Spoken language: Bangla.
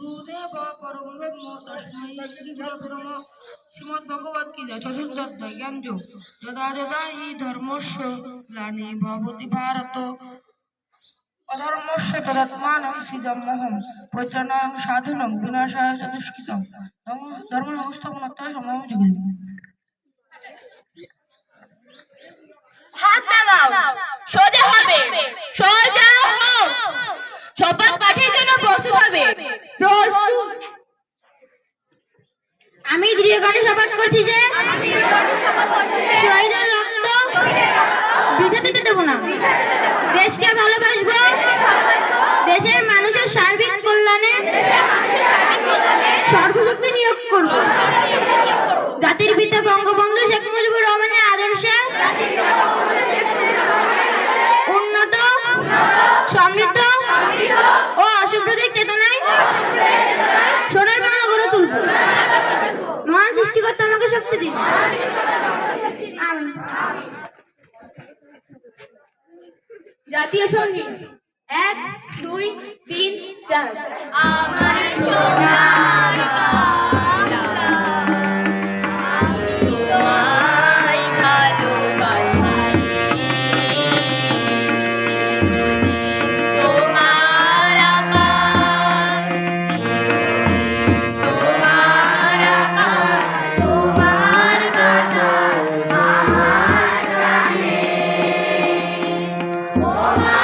गुरुदेव परम ब्रह्म तस्मै श्री गुरुब्रह्म শ্রীমদ্ভগবদ্গীতা চতুর্থ অধ্যায় জ্ঞানযোগ। যদা যদা হি ধর্মস্য গ্লানি ভবতি ভারত। অধর্মস্য তদাত্মানং সৃজম্যহম পরিত্রাণাং সাধনং বিনাশায় চ দুষ্কৃতম ধর্ম সংস্থাপনত্বয় সময় যুগে হাত নামাও। সোজা হবে। সোজা হও। শপথ পাঠের জন্য প্রস্তুত হবে। প্রস্তুত। আমি দৃঢ়গণে শপথ করছি যে শহীদের রক্ত বৃথা দিতে দেবো না। দেশকে ভালোবাসবো। দেশের মানুষের সার্বিক কল্যাণে সর্বশক্তি নিয়োগ করব। জাতির পিতা বঙ্গবন্ধু শেখ মুজিবুর রহমানের আদর্শে উন্নত, সমৃদ্ধ ও অসাম্প্রদায়িক দিন। জাতীয় সংগীত। এক দুই তিন চার। আমার সোনার 고마워.